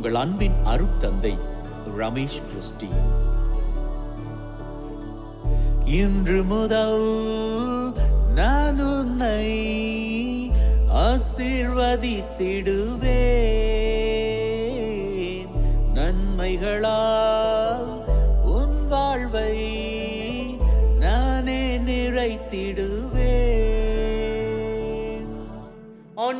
உங்கள் அன்பின் அருட்தந்தை ரமேஷ் கிறிஸ்டி. இன்று முதல் நான் உன்னை ஆசீர்வதித்திடுவேன். நன்மைகளால் உன் வாழ்வை நானே நிறைத்திடு.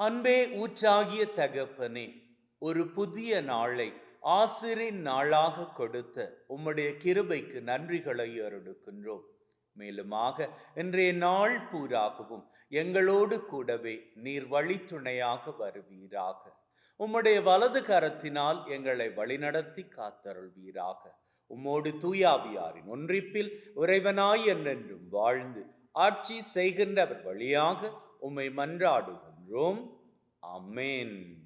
அன்பே ஊற்றாகிய தகப்பனே ஒரு புதிய நாளை ஆசிரின் நாளாக கொடுத்த உம்முடைய கிருபைக்கு நன்றிகளை அருடுக்கின்றோம் மேலுமாக இன்றைய நாள் பூராகவும் எங்களோடு கூடவே நீர் வழித்துணையாக வருவீராக. உம்முடைய வலது கரத்தினால் எங்களை வழிநடத்தி காத்தருள்வீராக. உம்மோடு தூயாவியாரின் ஒன்றிப்பில் இறைவனாய் என்றென்றும் வாழ்ந்து ஆட்சி செய்கின்றவர் வழியாக உம்மை மன்றாடுகின்றோம் அமேன்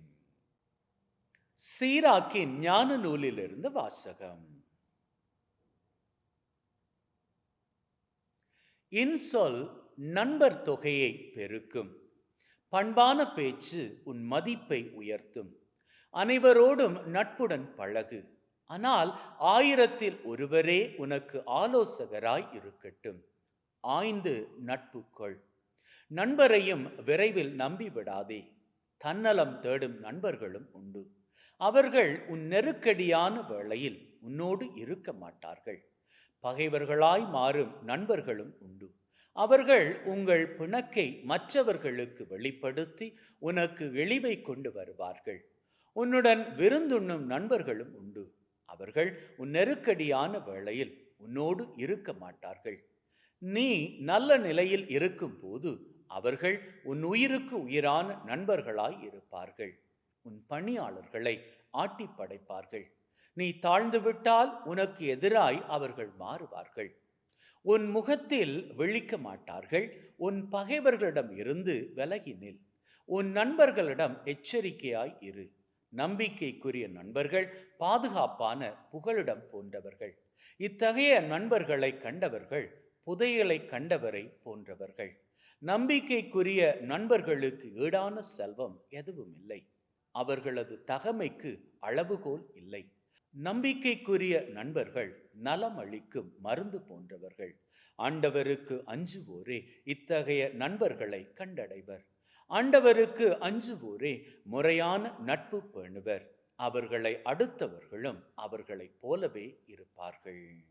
சீராக்கின் ஞான நூலிலிருந்து வாசகம். இன்சொல் நண்பர் தொகையை பெருக்கும். பண்பான பேச்சு உன் மதிப்பை உயர்த்தும். அனைவரோடும் நட்புடன் பழகு. ஆனால் ஆயிரத்தில் ஒருவரே உனக்கு ஆலோசகராய் இருக்கட்டும். ஆய்ந்து நட்புக்கொள் நண்பரையும் விரைவில் நம்பி விடாதே. தன்னலம் தேடும் நண்பர்களும் உண்டு. அவர்கள் உன் நெருக்கடியான வேளையில் உன்னோடு இருக்க மாட்டார்கள். பகைவர்களாய் மாறும் நண்பர்களும் உண்டு. அவர்கள் உங்கள் பிணக்கை மற்றவர்களுக்கு வெளிப்படுத்தி உனக்கு இழிவை கொண்டு வருவார்கள். உன்னுடன் விருந்துண்ணும் நண்பர்களும் உண்டு. அவர்கள் உன் நெருக்கடியான வேளையில் உன்னோடு இருக்க மாட்டார்கள். நீ நல்ல நிலையில் இருக்கும் போது அவர்கள் உன் உயிருக்கு உயிரான நண்பர்களாய் இருப்பார்கள். உன் பணியாளர்களை ஆட்டி படைப்பார்கள். நீ தாழ்ந்து விட்டால் உனக்கு எதிராய் அவர்கள் மாறுவார்கள். உன் முகத்தில் விழிக்க மாட்டார்கள். உன் பகைவர்களிடம் இருந்து விலகி நில். உன் நண்பர்களிடம் எச்சரிக்கையாய் இரு. நம்பிக்கைக்குரிய நண்பர்கள் பாதுகாப்பான புகலிடம் போன்றவர்கள் இத்தகைய நண்பர்களை கண்டவர்கள் புதையலை கண்டவரை போன்றவர்கள். நம்பிக்கைக்குரிய நண்பர்களுக்கு ஈடான செல்வம் எதுவும் இல்லை அவர்களது தகமைக்கு அளவுகோல் இல்லை. நம்பிக்கைக்குரிய நண்பர்கள் நலம் அளிக்கும் மருந்து போன்றவர்கள். ஆண்டவருக்கு அஞ்சுவோரே இத்தகைய நண்பர்களை கண்டடைவர். ஆண்டவருக்கு அஞ்சுவோரே முறையான நட்பு பேணுவர். அவர்களை அடுத்தவர்களும் அவர்களைப் போலவே இருப்பார்கள்.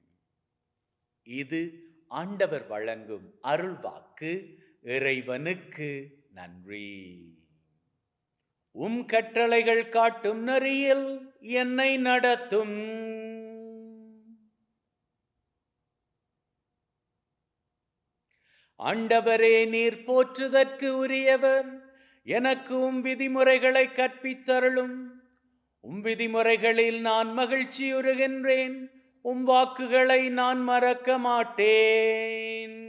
இது ஆண்டவர் வழங்கும் அருள்வாக்கு. இறைவனுக்கு நன்றி. உம் கட்டளைகள் காட்டும் நெறியில் என்னை நடத்தும். ஆண்டவரே நீர் போற்றுதற்கு உரியவர். எனக்கு உம் விதிமுறைகளை கற்பித்தருளும். உம் விதிமுறைகளில் நான் மகிழ்ச்சியுறுகின்றேன். உம் வாக்குகளை நான் மறக்க மாட்டேன்.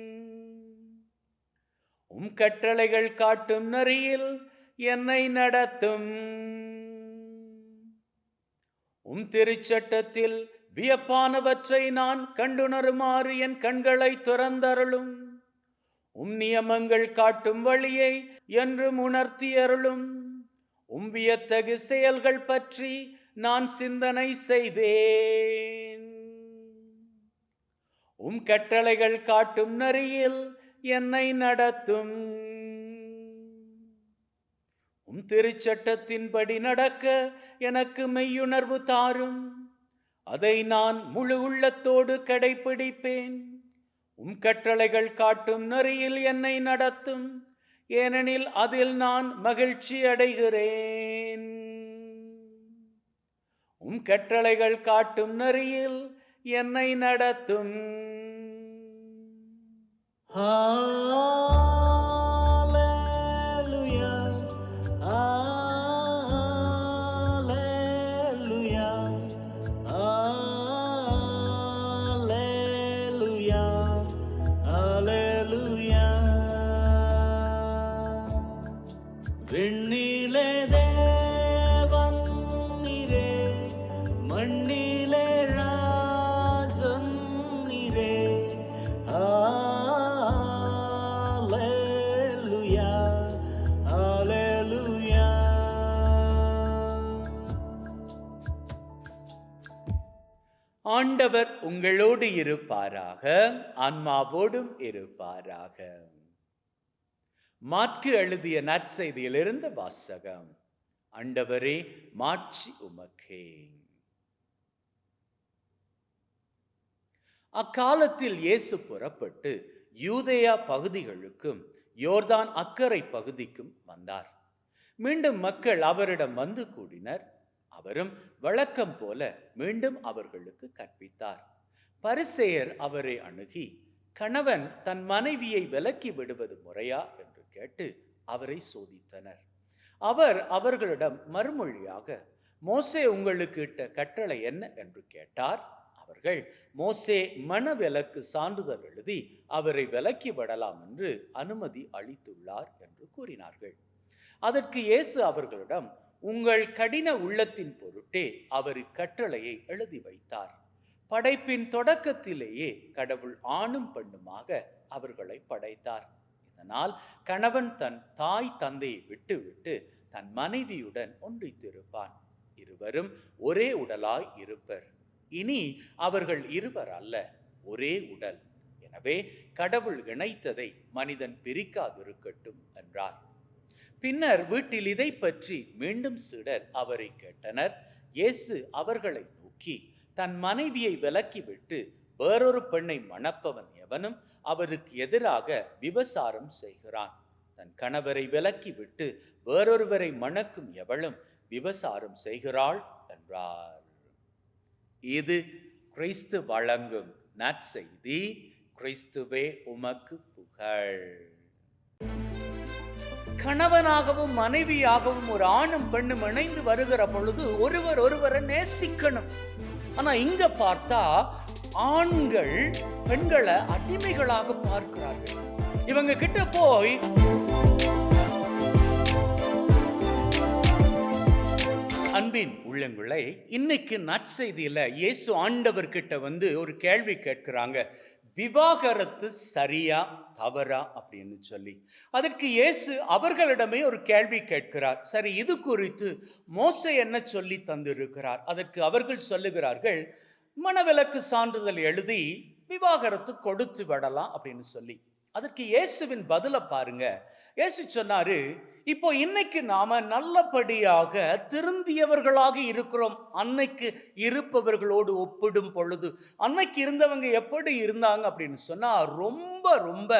உம் கட்டளைகள் காட்டும் நெறியில் என்னை நடத்தும். உம் திருச்சட்டத்தில் வியப்பானவற்றை நான் கண்டுணருமாறு என் கண்களை துறந்தருளும். உம் நியமங்கள் காட்டும் வழியை என்றும் உணர்த்தியருளும். உம் வியத்தகு செயல்கள் பற்றி நான் சிந்தனை செய்வேன். உம் கட்டளைகள் காட்டும் நெறியில் என்னை நடத்தும். உம் திருச்சட்டத்தின்படி நடக்க எனக்கு மெய்யுணர்வு தாரும். அதை நான் முழு உள்ளத்தோடு கடைபிடிப்பேன் உம் கட்டளைகள் காட்டும் நெறியில் என்னை நடத்தும். ஏனெனில் அதில் நான் மகிழ்ச்சி அடைகிறேன். உம் கட்டளைகள் காட்டும் நெறியில் என்னை நடத்தும். Oh. இருப்பாராக ஆன்மாவோடும் இருப்பாராக. மாற்கு எழுதிய நற்செய்தியிலிருந்து வாசகம் அண்டவரே மாட்சி உமக்கே. அக்காலத்தில் இயேசு புறப்பட்டு யூதேயா பகுதிகளுக்கும் யோர்தான் அக்கறை பகுதிக்கும் வந்தார். மீண்டும் மக்கள் அவரிடம் வந்து கூடினர். அவரும் வழக்கம் போல மீண்டும் அவர்களுக்கு கற்பித்தார். பரிசேயர் அவரை அணுகி கணவன் தன் மனைவியை விலக்கி விடுவது முறையா? என்று கேட்டு அவரை சோதித்தனர். அவர் அவர்களிடம் மறுமொழியாக மோசே உங்களுக்கு இட்ட கட்டளை என்ன? என்று கேட்டார். அவர்கள் மோசே மனவிலக்கு சான்றிதழ் எழுதி அவரை விலக்கி விடலாம் என்று அனுமதி அளித்துள்ளார் என்று கூறினார்கள். அதற்கு இயேசு அவர்களிடம் உங்கள் கடின உள்ளத்தின் பொருட்டே அவர் இக்கட்டளையை எழுதி வைத்தார். படைப்பின் தொடக்கத்திலேயே கடவுள் ஆணும் பெண்ணுமாக அவர்களை படைத்தார். இதனால் கணவன் தன் தாய் தந்தையை விட்டுவிட்டு தன் மனைவியுடன் ஒன்றித்திருப்பான். இருவரும் ஒரே உடலாய் இருப்பர். இனி அவர்கள் இருவர் அல்ல ஒரே உடல். எனவே கடவுள் இணைத்ததை மனிதன் பிரிக்காதிருக்கட்டும் என்றார். பின்னர் வீட்டில் இதை பற்றி மீண்டும் சிடர் அவரை கேட்டனர். இயேசு அவர்களை நோக்கி தன் மனைவியை விலக்கிவிட்டு வேறொரு பெண்ணை மணப்பவன் எவனும் அவருக்கு எதிராக விபசாரம் செய்கிறான். தன் கணவரை விலக்கிவிட்டு வேறொருவரை மணக்கும் எவளும் விபசாரம் செய்கிறாள் என்றார். இது கிறிஸ்து வழங்கும் நற்செய்தி. கிறிஸ்துவே உமக்கு புகழ். கணவனாகவும் மனைவியாகவும் ஒரு ஆணும் பெண்ணும் இணைந்து வருகிற பொழுது ஒருவர் ஒருவரை நேசிக்கணும். ஆனா இங்க பார்த்தா ஆண்கள் பெண்களை அடிமைகளாக பார்க்கிறார்கள். இவங்க கிட்ட போய் அன்பின் உள்ளங்களை இன்னைக்கு நற்செய்தியில இயேசு ஆண்டவர் கிட்ட வந்து ஒரு கேள்வி கேட்கிறாங்க. விவாகரத்து சரியா தவறா அப்படின்னு சொல்லி. அதற்கு இயேசு அவர்களிடமே ஒரு கேள்வி கேட்கிறார். சரி இது குறித்து மோசே என்ன சொல்லி தந்திருக்கிறார்? அதற்கு அவர்கள் சொல்லுகிறார்கள் மனவிலக்கு சான்றிதழ் எழுதி விவாகரத்து கொடுத்து விடலாம் அப்படின்னு சொல்லி. அதற்கு இயேசுவின் பதில பாருங்க. இயேசு சொன்னாரு இப்போ இன்னைக்கு நாம நல்லபடியாக திருந்தியவர்களாக இருக்கிறோம். அன்னைக்கு இருப்பவர்களோடு ஒப்பிடும் பொழுது அன்னைக்கு இருந்தவங்க எப்படி இருந்தாங்க? அப்படின்னு சொன்னா ரொம்ப ரொம்ப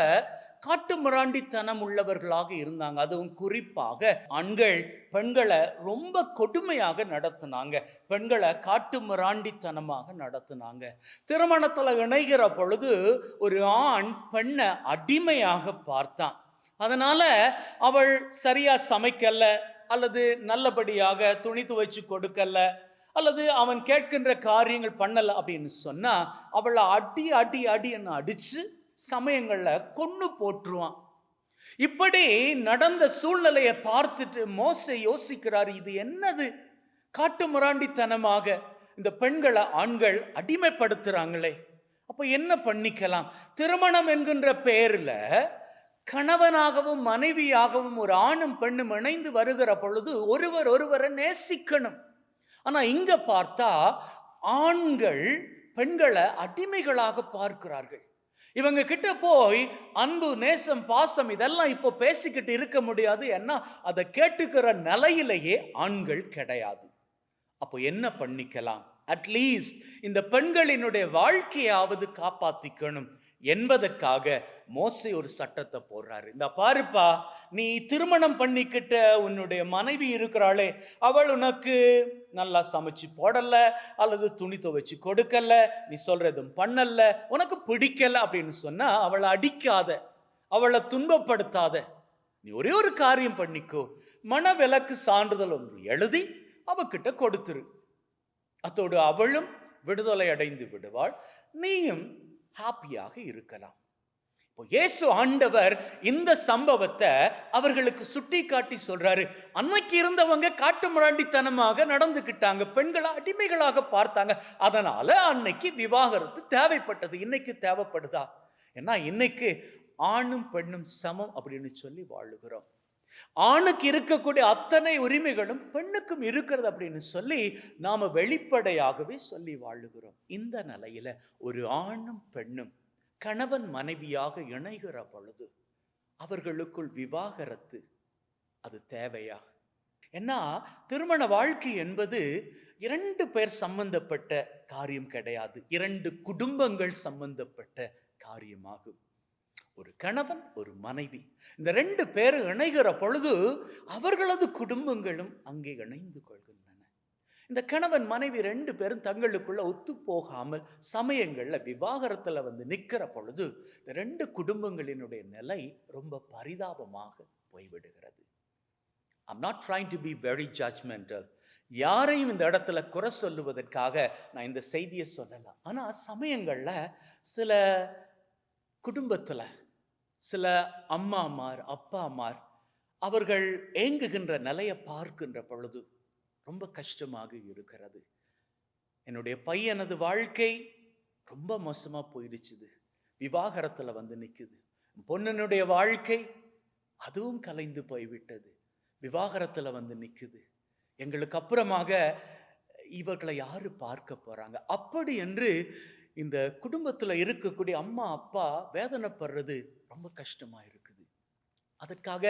காட்டுமிராண்டித்தனம் உள்ளவர்களாக இருந்தாங்க. அதுவும் குறிப்பாக ஆண்கள் பெண்களை ரொம்ப கொடுமையாக நடத்துனாங்க. பெண்களை காட்டுமிராண்டித்தனமாக நடத்துனாங்க. திருமணத்தில் இணைகிற பொழுது ஒரு ஆண் பெண்ணை அடிமையாக பார்த்தான். அதனால் அவள் சரியாக சமைக்கல அல்லது நல்லபடியாக துணி துவைச்சு கொடுக்கல அல்லது அவன் கேட்கின்ற காரியங்கள் பண்ணலை அப்படின்னு சொன்னால் அவளை அடி அடி அடி என்ன அடித்து சமயங்களில் கொன்று போட்டுருவான். இப்படி நடந்த சூழ்நிலையை பார்த்துட்டு மோசை யோசிக்கிறார் இது என்னது? காட்டு முராண்டித்தனமாக இந்த பெண்களை ஆண்கள் அடிமைப்படுத்துகிறாங்களே அப்போ என்ன பண்ணிக்கலாம்? திருமணம் என்கின்ற பெயரில் கணவனாகவும் மனைவியாகவும் ஒரு ஆணும் பெண்ணும் இணைந்து வருகிற பொழுது ஒருவர் ஒருவரை நேசிக்கணும். ஆனால் இங்கே பார்த்தா ஆண்கள் பெண்களை அடிமைகளாக பார்க்கிறார்கள். இவங்க கிட்ட போய் அன்பு நேசம் பாசம் இதெல்லாம் இப்போ பேசிக்கிட்டு இருக்க முடியாது. ஏன்னா அதை கேட்டுக்கிற நிலையிலேயே ஆண்கள் கிடையாது. அப்போ என்ன பண்ணிக்கலாம்? அட்லீஸ்ட் இந்த பெண்களினுடைய வாழ்க்கையாவது காப்பாத்திக்கணும். என்பதற்காக மோசை ஒரு சட்டத்தை போடுறாரு. இந்த பாருப்பா நீ திருமணம் பண்ணிக்கிட்ட உன்னுடைய மனைவி இருக்கிறாளே அவள் உனக்கு நல்லா சமைச்சு போடல அல்லது துணி துவைச்சு கொடுக்கல நீ சொல்றதும் பண்ணல உனக்கு பிடிக்கல அப்படின்னு சொன்னா அவளை அடிக்காத அவளை துன்பப்படுத்தாத. நீ ஒரே ஒரு காரியம் பண்ணிக்கோ. மனவிலக்கு சான்றிதழ் ஒன்று எழுதி அவகிட்ட கொடுத்துரு. அத்தோடு அவளும் விடுதலை அடைந்து விடுவாள். நீயும் ஹாப்பியாக இருக்கலாம். இப்போ இயேசு ஆண்டவர் இந்த சம்பவத்தை அவர்களுக்கு சுட்டி காட்டி சொல்றாரு. அன்னைக்கு இருந்தவங்க காட்டு முராண்டித்தனமாக நடந்துக்கிட்டாங்க பெண்களை அடிமைகளாக பார்த்தாங்க. அதனால அன்னைக்கு விவாகரத்து தேவைப்பட்டது. இன்னைக்கு தேவைப்படுதா? ஏன்னா இன்னைக்கு ஆணும் பெண்ணும் சமம் அப்படின்னு சொல்லி வாழுகிறோம். ஆணுக்கு இருக்கக்கூடிய அத்தனை உரிமைகளும் பெண்ணுக்கும் இருக்கிறது அப்படின்னு சொல்லி நாம் வெளிப்படையாகவே சொல்லி வாழுகிறோம். இந்த நிலையில ஒரு ஆணும் பெண்ணும் கணவன் மனைவியாக இணைகிற பொழுது அவர்களுக்குள் விவாகரத்து அது தேவையா? ஏன்னா திருமண வாழ்க்கை என்பது இரண்டு பேர் சம்பந்தப்பட்ட காரியம் கிடையாது. இரண்டு குடும்பங்கள் சம்பந்தப்பட்ட காரியமாகும். ஒரு கணவன் ஒரு மனைவி. இந்த ரெண்டு பேரும் இணைகிற பொழுது அவர்களது குடும்பங்களும் அங்கே இணைந்து கொள்கின்றன. இந்த கணவன் மனைவி ரெண்டு பேரும் தங்களுக்குள்ள ஒத்து போகாமல் சமயங்களில் விவாகரத்துல வந்து நிற்கிற பொழுது இந்த ரெண்டு குடும்பங்களினுடைய நிலை ரொம்ப பரிதாபமாக போய்விடுகிறது. I'm not trying to be very judgemental யாரையும் இந்த இடத்துல குறை சொல்லுவதற்காக நான் இந்த செய்தியை சொல்லலாம் ஆனால் சமயங்களில் சில குடும்பத்தில் சில அம்மாமார் அப்பாமார் அவர்கள் ஏங்குகின்ற நிலையை பார்க்கின்ற பொழுது ரொம்ப கஷ்டமாக இருக்கிறது. என்னுடைய பையனது வாழ்க்கை ரொம்ப மோசமாக போயிடுச்சுது. விவாகரத்தில் வந்து நிற்குது பொண்ணனுடைய வாழ்க்கை அதுவும் கலைந்து போய்விட்டது. விவாகரத்தில் வந்து நிற்குது எங்களுக்கு அப்புறமாக இவர்களை யாரு பார்க்க போறாங்க? அப்படி என்று இந்த குடும்பத்தில் இருக்கக்கூடிய அம்மா அப்பா வேதனைப்படுறது ரொம்ப கஷ்டமாக இருக்குது. அதற்காக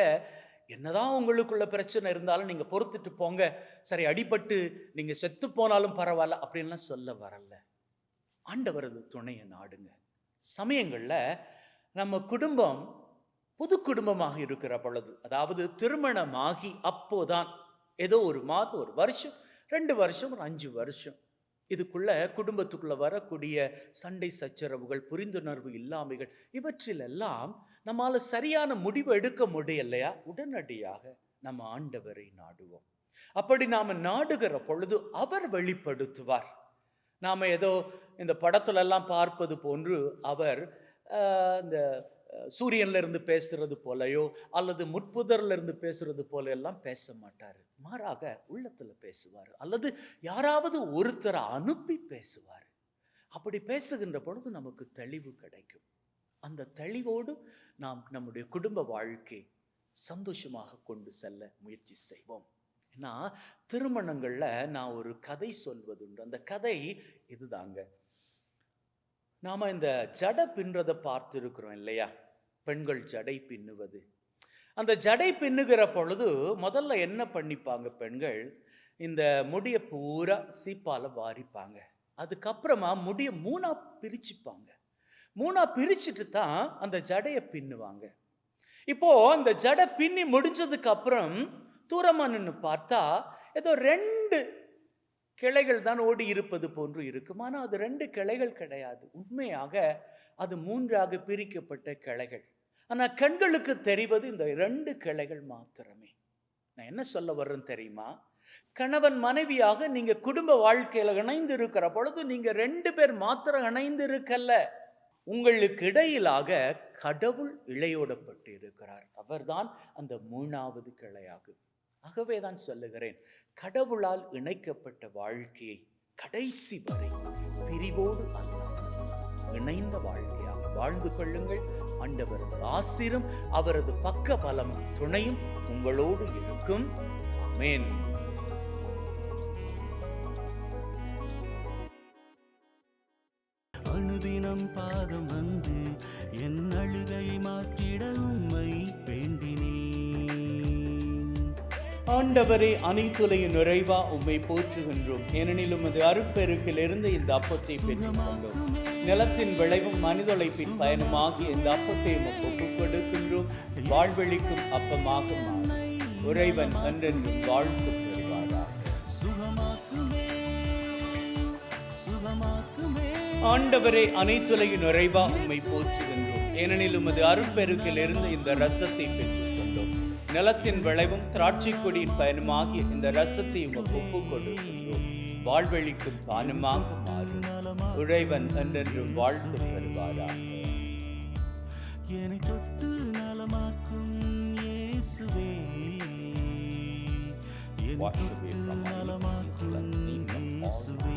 என்னதான் உங்களுக்குள்ள பிரச்சனை இருந்தாலும் நீங்கள் பொறுத்துட்டு போங்க. சரி அடிபட்டு நீங்கள் செத்து போனாலும் பரவாயில்ல அப்படின்லாம் சொல்ல வரல. ஆண்டவரது துணையை நாடுங்க. சமயங்களில் நம்ம குடும்பம் புது குடும்பமாக இருக்கிற பொழுது அதாவது திருமணமாகி அப்போதான் ஏதோ ஒரு மாதம் ஒரு வருஷம் ரெண்டு வருஷம் ஒரு அஞ்சு வருஷம் இதுக்குள்ள குடும்பத்துக்குள்ள வரக்கூடிய சண்டை சச்சரவுகள் புரிந்துணர்வு இல்லாமைகள் இவற்றிலெல்லாம் நம்மால் சரியான முடிவு எடுக்க முடியலையா? உடனடியாக நம்ம ஆண்டவரை நாடுவோம். அப்படி நாம் நாடுகிற பொழுது அவர் வெளிப்படுத்துவார். நாம் ஏதோ இந்த படத்துலெல்லாம் பார்ப்பது போன்று அவர் இந்த சூரியன்ல இருந்து பேசுறது போலயோ அல்லது முட்புதர்ல இருந்து பேசுறது போல எல்லாம் பேச மாட்டார். மாறாக உள்ளத்துல பேசுவார். அல்லது யாராவது ஒருத்தரை அனுப்பி பேசுவார். அப்படி பேசுகின்ற பொழுது நமக்கு தெளிவு கிடைக்கும். அந்த தெளிவோடு நாம் நம்முடைய குடும்ப வாழ்க்கை சந்தோஷமாக கொண்டு செல்ல முயற்சி செய்வோம். ஏன்னா திருமணங்களில் நான் ஒரு கதை சொல்வதுண்டு. அந்த கதை இதுதாங்க. நாம் இந்த ஜடை பின்றதை பார்த்துருக்குறோம் இல்லையா? பெண்கள் ஜடை பின்னுவது. அந்த ஜடை பின்னுகிற பொழுது முதல்ல என்ன பண்ணிப்பாங்க பெண்கள்? இந்த முடியை பூரா சீப்பால் வாரிப்பாங்க. அதுக்கப்புறமா முடியை மூணாக பிரிச்சுப்பாங்க. மூணாக பிரிச்சுட்டு தான் அந்த ஜடையை பின்னுவாங்க. இப்போ அந்த ஜடை பின்னி முடிஞ்சதுக்கு அப்புறம் நின்று பார்த்தா ஏதோ ரெண்டு கிளைகள் தான் ஓடி இருப்பது போன்று இருக்கும். ஆனால் அது ரெண்டு கிளைகள் கிடையாது. உண்மையாக அது மூன்றாக பிரிக்கப்பட்ட கிளைகள். ஆனால் கண்களுக்கு தெரிவது இந்த ரெண்டு கிளைகள் மாத்திரமே. நான் என்ன சொல்ல வர்றேன் தெரியுமா? கணவன் மனைவியாக நீங்கள் குடும்ப வாழ்க்கையில் இணைந்து இருக்கிற பொழுது நீங்கள் ரெண்டு பேர் மாத்திரம் இணைந்து இருக்கல்ல உங்களுக்கு இடையிலாக கடவுள் இளையோடப்பட்டு இருக்கிறார் அவர்தான் அந்த மூணாவது கிளையாகும் ஆகவே தான் சொல்லுகிறேன் கடவுளால் இணைக்கப்பட்ட வாழ்க்கையை கடைசி வரை பிரிவோடு அல்ல இணைந்த வாழ்க்கையாக வாழ்ந்து கொள்ளுங்கள். ஆண்டவரது ஆசிரும் அவரது பக்க பலமும் துணையும் உங்களோடு இருக்கும். ஆமென். பாதம் வந்து என் அழுகையை ஆண்டவரே அனைத்துலையும் நிறைவா உம்மை போற்றுகின்றோம். ஏனெனில் உமது அருட்பெருக்கிலிருந்து இந்த அப்பத்தை பெற்றுக்கொண்டோம். நிலத்தின் விளைவும் மனிதொழைப்பின் பயனுமாகிய இந்த அப்பத்தை உமக்கு ஒப்புக் கொடுக்கின்றோம் வாழ்வெளிக்கும் அப்பமாக உறைவன் என்றென்றும் வாழ்த்து சுகமாக்குமே. ஆண்டவரே அனைத்துலகின் நிறைவா உம்மை போற்றுகின்றோம். ஏனெனில் உமது அருட்பெருக்கிலிருந்து இந்த ரசத்தை பெற்றுக்கொண்டோம். நிலத்தின் விளைவும் திராட்சை கொடியின் பயனுமாகிய இந்த ரசத்தை உமக்கு ஒப்புக் கொடுக்கின்றோம் வாழ்வெளிக்கும் பானமாக மாறும். உழைவன் என்றென்றும் வாழ்த்து பெறுவாராக என்னை தொட்டு நலமாக்கும் இயேசுவே. என்னை தொட்டு நலமாக்கும் இயேசுவே.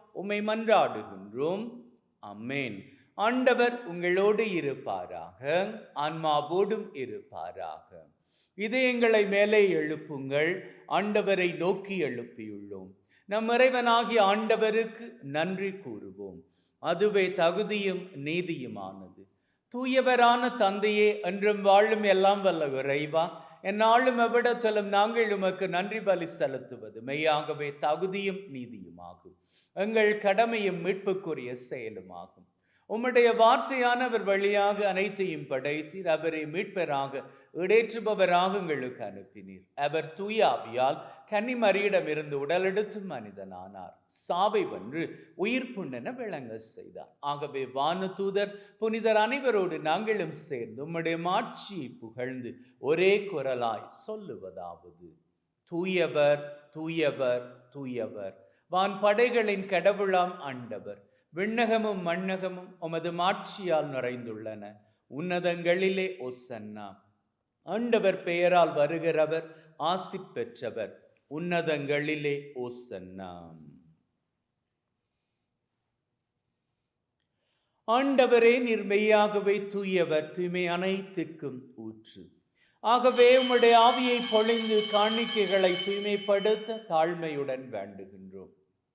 உம்மை மன்றாடுகின்றோம். அம்மேன் ஆண்டவர் உங்களோடு இருப்பாராக. ஆன்மாவோடும் இருப்பாராக. இதயங்களை மேலே எழுப்புங்கள். ஆண்டவரை நோக்கி எழுப்பியுள்ளோம். நம் இறைவனாகிய ஆண்டவருக்கு நன்றி கூறுவோம். அதுவே தகுதியும் நீதியுமானது. தூயவரான தந்தையே என்றும் வாழும் எல்லாம் வல்ல இறைவா என்னாலும் எவ்விடத்திலும் நாங்கள் உமக்கு நன்றி பலி செலுத்துவது மெய்யாகவே தகுதியும் நீதியுமாகும். எங்கள் கடமையும் மீட்புக்குரிய செயலுமாகும். உம்முடைய வார்த்தையானவர் வழியாக அனைத்தையும் படைத்தீர். அவரை மீட்பராக இடேற்றுபவராக எங்களுக்கு அனுப்பினீர். அவர் தூயாவியால் கன்னிமரியிடமிருந்து உடலெடுத்து மனிதனானார். சாவை வென்று உயிர் புண்ணென விளங்க செய்தார். ஆகவே வானு தூதர் புனிதர் அனைவரோடு நாங்களும் சேர்ந்து உம்முடைய மாட்சியை புகழ்ந்து ஒரே குரலாய் சொல்லுவதாவது. தூயவர் தூயவர் தூயவர். வான் படைகளின் கடவுளாம் ஆண்டவர். விண்ணகமும் மண்ணகமும் உமது மாட்சியால் நிறைந்துள்ளன. உன்னதங்களிலே ஒசன்னா. ஆண்டவர் பெயரால் வருகிறவர் ஆசி பெற்றவர். உன்னதங்களிலே ஓசன்னா ஆண்டவரே நீர் மெய்யாகவே தூயவர் தூய்மை அனைத்துக்கும் ஊற்று. ஆகவே உம்முடைய ஆவியை பொழிந்து காணிக்கைகளை தூய்மைப்படுத்த தாழ்மையுடன் வேண்டுகின்றோம்.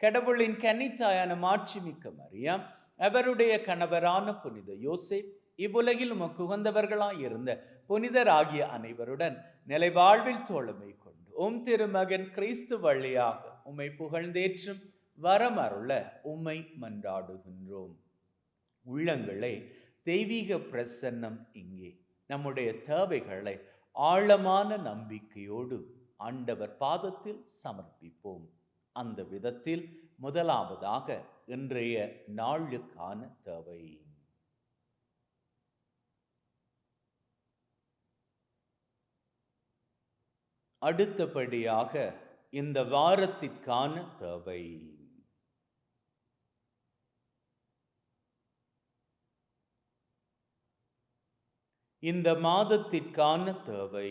கடவுளின் கனித்தாயான மாட்சிமிக்க மரியாம் அவருடைய கணவரான புனித யோசேப் இவ்வுலகில் உமக்கு உகந்தவர்களாய் இருந்த புனிதராகிய அனைவருடன் நிலை வாழ்வில் தோழமை கொண்டு உம் திருமகன் கிறிஸ்து வழியாக உம்மை புகழ்ந்தேற்றும் வரமருள உம்மை மன்றாடுகின்றோம். உள்ளங்களே தெய்வீக பிரசன்னம் இங்கே. நம்முடைய தேவைகளை ஆழமான நம்பிக்கையோடு ஆண்டவர் பாதத்தில் சமர்ப்பிப்போம். அந்த விதத்தில் முதலாவதாக இன்றைய நாளுக்கான தேவை. அடுத்தபடியாக இந்த வாரத்திற்கான தேவை. இந்த மாதத்திற்கான தேவை.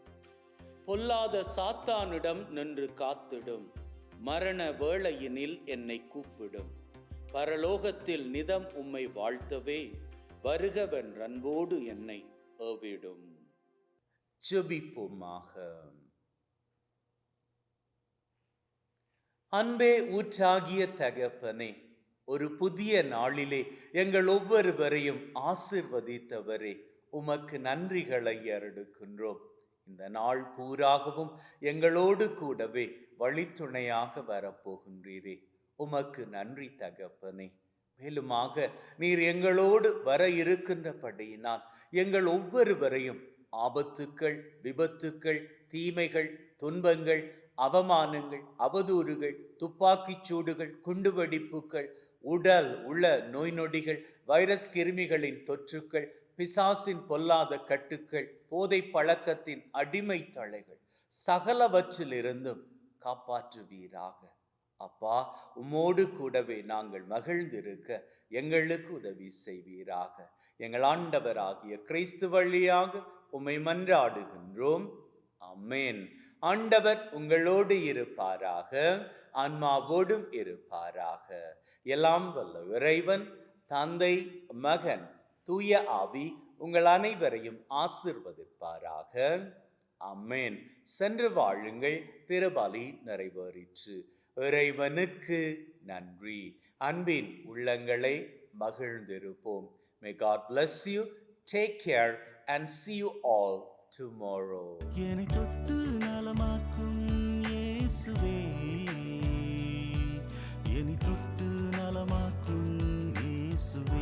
பொல்லாத சாத்தானிடம் நின்று காத்திடும். மரண வேளையினில் என்னை கூப்பிடும். பரலோகத்தில் நிதம் உம்மை வாழ்த்தவே வருகவன் அன்போடு என்னை ஏவிடும். ஜெபிப்போமாக. அன்பே ஊற்றாகிய தகப்பனே ஒரு புதிய நாளிலே எங்கள் ஒவ்வொருவரையும் ஆசிர்வதித்தவரே உமக்கு நன்றிகளை அருடுக்கின்றோம் இந்த நாள் பூராகவும் எங்களோடு கூடவே வழித்துணையாக வரப்போகின்றீரே. உமக்கு நன்றி தகப்பனே. மேலுமாக நீர் எங்களோடு வர இருக்கின்றபடியினால் எங்கள் ஒவ்வொருவரையும் ஆபத்துக்கள் விபத்துக்கள் தீமைகள் துன்பங்கள் அவமானங்கள் அவதூறுகள் துப்பாக்கிச் சூடுகள் குண்டுவெடிப்புகள் உடல் உள்ள நோய் நொடிகள் வைரஸ் கிருமிகளின் தொற்றுக்கள் பிசாசின் பொல்லாத கட்டுக்கள் போதை பழக்கத்தின் அடிமை தலைகள் சகலவற்றிலிருந்தும் காப்பாற்றுவீராக. அப்பா உம்மோடு கூடவே நாங்கள் மகிழ்ந்திருக்க எங்களுக்கு உதவி செய்வீராக. எங்கள் ஆண்டவராகிய கிறிஸ்து வழியாக உம்மை மன்றாடுகின்றோம். அம்மேன் ஆண்டவர் உங்களோடு இருப்பாராக ஆன்மாவோடும் இருப்பாராக. எல்லாம் வல்ல இறைவன் தந்தை மகன் தூய ஆவி உங்கள் அனைவரையும் ஆசிர்வதிப்பாராக. அம்மேன் சென்று வாழுங்கள் திருபலி நிறைவேறிற்று. இறைவனுக்கு நன்றி. அன்பின் உள்ளங்களை மகிழ்ந்திருப்போம். May God bless you take care and see you all tomorrow என்னை தொட்டு நலமாக்கும் இயேசுவே. என்னை தொட்டு நலமாக்கும் இயேசுவே.